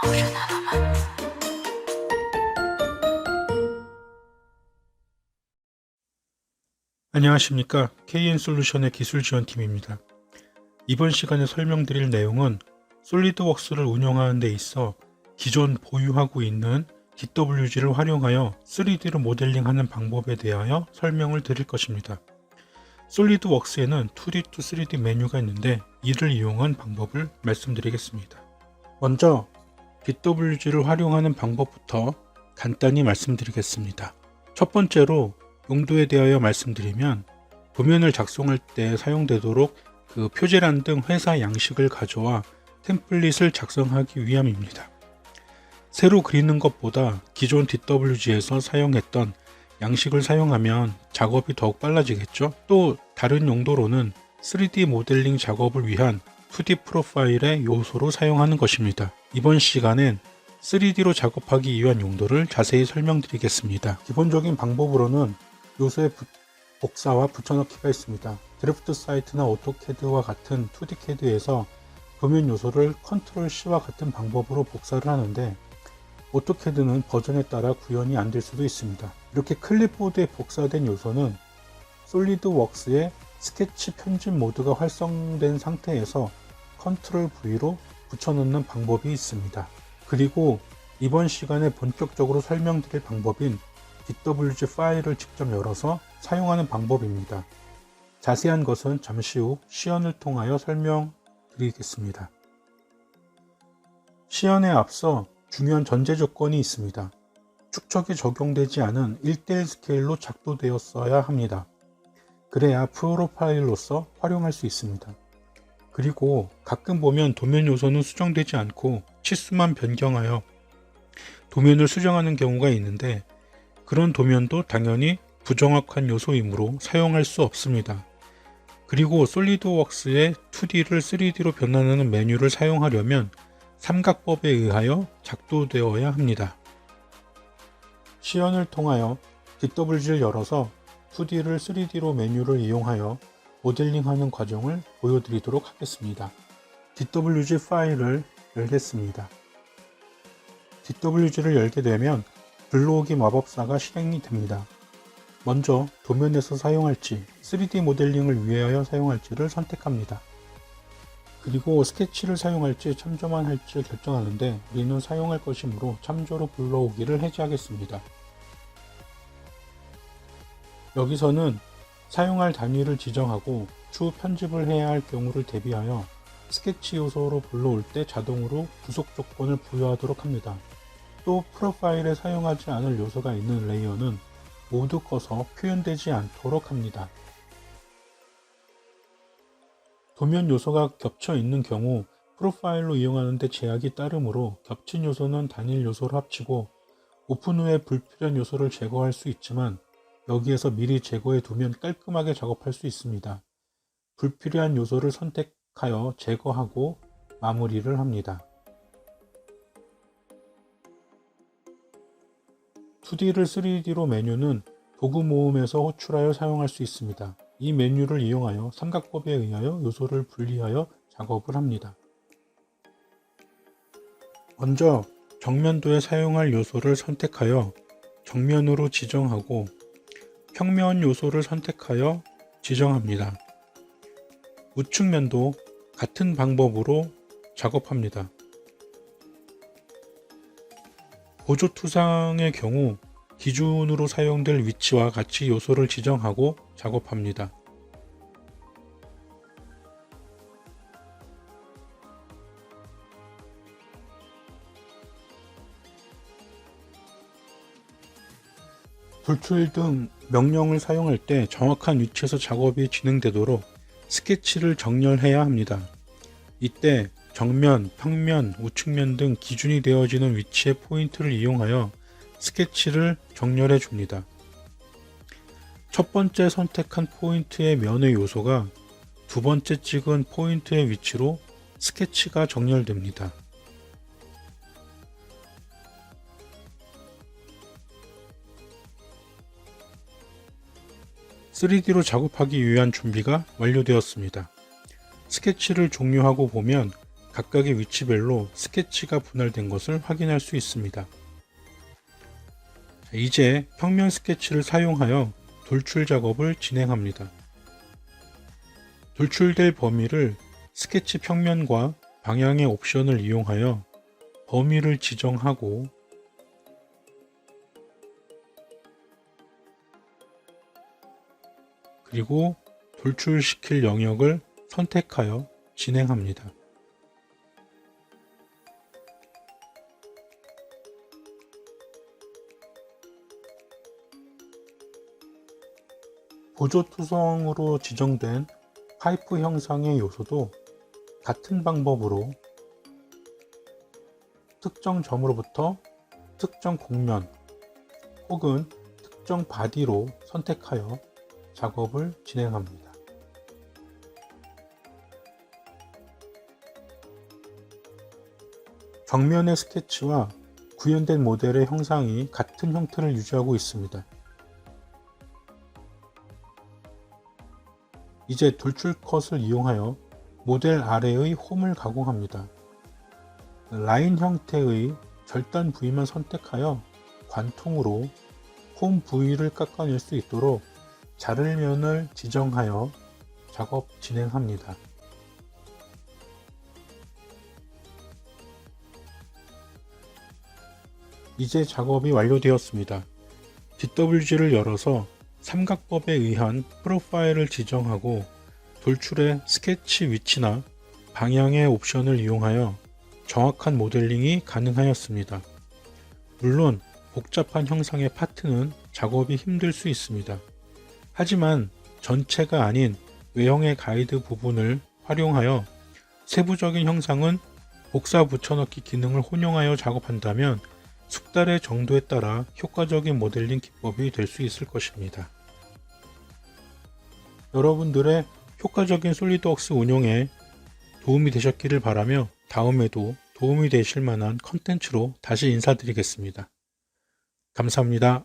Motion Element. 안녕하십니까. KN솔루션의 기술 지원팀입니다. 이번 시간에 설명드릴 내용은 솔리드웍스를 운영하는 데 있어 기존 보유하고 있는 DWG를 활용하여 3D로 모델링하는 방법에 대하여 설명을 드릴 것입니다. 솔리드웍스에는 2D to 3D 메뉴가 있는데 이를 이용한 방법을 말씀드리겠습니다. 먼저 DWG를 활용하는 방법부터 간단히 말씀드리겠습니다. 첫 번째로 용도에 대하여 말씀드리면 도면을 작성할 때 사용되도록 그 표제란 등 회사 양식을 가져와 템플릿을 작성하기 위함입니다. 새로 그리는 것보다 기존 DWG에서 사용했던 양식을 사용하면 작업이 더욱 빨라지겠죠. 또 다른 용도로는 3D 모델링 작업을 위한 2D 프로파일의 요소로 사용하는 것입니다. 이번 시간엔 3D로 작업하기 위한 용도를 자세히 설명드리겠습니다. 기본적인 방법으로는 요소의 부- 복사와 붙여넣기가 있습니다. 드래프트 사이트나 오토캐드와 같은 2D 캐드에서 도면 요소를 컨트롤 C와 같은 방법으로 복사를 하는데 오토캐드는 버전에 따라 구현이 안 될 수도 있습니다. 이렇게 클립보드에 복사된 요소는 솔리드웍스의 스케치 편집 모드가 활성된 상태에서 컨트롤 V로 붙여넣는 방법이 있습니다. 그리고 이번 시간에 본격적으로 설명드릴 방법인 DWG 파일을 직접 열어서 사용하는 방법입니다. 자세한 것은 잠시 후 시연을 통하여 설명드리겠습니다. 시연에 앞서 중요한 전제 조건이 있습니다. 축척이 적용되지 않은 1대1 스케일로 작도되었어야 합니다. 그래야 프로파일로서 활용할 수 있습니다. 그리고 가끔 보면 도면 요소는 수정되지 않고 치수만 변경하여 도면을 수정하는 경우가 있는데 그런 도면도 당연히 부정확한 요소이므로 사용할 수 없습니다. 그리고 솔리드웍스의 2D를 3D로 변환하는 메뉴를 사용하려면 삼각법에 의하여 작도되어야 합니다. 시연을 통하여 DWG를 열어서 2D를 3D로 메뉴를 이용하여 모델링하는 과정을 보여드리도록 하겠습니다. DWG 파일을 열겠습니다. DWG를 열게 되면 블로오기 마법사가 실행이 됩니다. 먼저 도면에서 사용할지 3D 모델링을 위하여 사용할지를 선택합니다. 그리고 스케치를 사용할지 참조만 할지 결정하는데 우리는 사용할 것이므로 참조로 불러오기를 해제하겠습니다. 여기서는 사용할 단위를 지정하고 추후 편집을 해야 할 경우를 대비하여 스케치 요소로 불러올 때 자동으로 부속 조건을 부여하도록 합니다. 또 프로파일에 사용하지 않을 요소가 있는 레이어는 모두 꺼서 표현되지 않도록 합니다. 도면 요소가 겹쳐 있는 경우 프로파일로 이용하는데 제약이 따르므로 겹친 요소는 단일 요소로 합치고 오픈 후에 불필요한 요소를 제거할 수 있지만 여기에서 미리 제거해 두면 깔끔하게 작업할 수 있습니다. 불필요한 요소를 선택하여 제거하고 마무리를 합니다. 2D를 3D로 메뉴는 도구 모음에서 호출하여 사용할 수 있습니다. 이 메뉴를 이용하여 삼각법에 의하여 요소를 분리하여 작업을 합니다. 먼저 정면도에 사용할 요소를 선택하여 정면으로 지정하고 평면 요소를 선택하여 지정합니다. 우측면도 같은 방법으로 작업합니다. 보조 투상의 경우 기준으로 사용될 위치와 같이 요소를 지정하고 작업합니다. 불출 등 명령을 사용할 때 정확한 위치에서 작업이 진행되도록 스케치를 정렬해야 합니다. 이때 정면, 평면, 우측면 등 기준이 되어지는 위치의 포인트를 이용하여 스케치를 정렬해 줍니다. 첫 번째 선택한 포인트의 면의 요소가 두 번째 찍은 포인트의 위치로 스케치가 정렬됩니다. (3D로) 작업하기 위한 준비가 완료되었습니다. 스케치를 종료하고 보면 각각의 위치별로 스케치가 분할된 것을 확인할 수 있습니다. 자, 이제 평면 스케치를 사용하여 돌출 작업을 진행합니다. 돌출될 범위를 스케치 평면과 방향의 옵션을 이용하여 범위를 지정하고 그리고 돌출시킬 영역을 선택하여 진행합니다. 보조 투성으로 지정된 파이프 형상의 요소도 같은 방법으로 특정 점으로부터 특정 곡면 혹은 특정 바디로 선택하여 작업을 진행합니다. 정면의 스케치와 구현된 모델의 형상이 같은 형태를 유지하고 있습니다. 이제 돌출 컷을 이용하여 모델 아래의 홈을 가공합니다. 라인 형태의 절단 부위만 선택하여 관통으로 홈 부위를 깎아낼 수 있도록 자를 면을 지정하여 작업 진행합니다. 이제 작업이 완료되었습니다. DWG를 열어서 삼각법에 의한 프로파일을 지정하고 돌출의 스케치 위치나 방향의 옵션을 이용하여 정확한 모델링이 가능하였습니다. 물론 복잡한 형상의 파트는 작업이 힘들 수 있습니다. 하지만 전체가 아닌 외형의 가이드 부분을 활용하여 세부적인 형상은 복사 붙여넣기 기능을 혼용하여 작업한다면 숙달의 정도에 따라 효과적인 모델링 기법이 될 수 있을 것입니다. 여러분들의 효과적인 솔리드웍스 운용에 도움이 되셨기를 바라며 다음에도 도움이 되실 만한 컨텐츠로 다시 인사드리겠습니다. 감사합니다.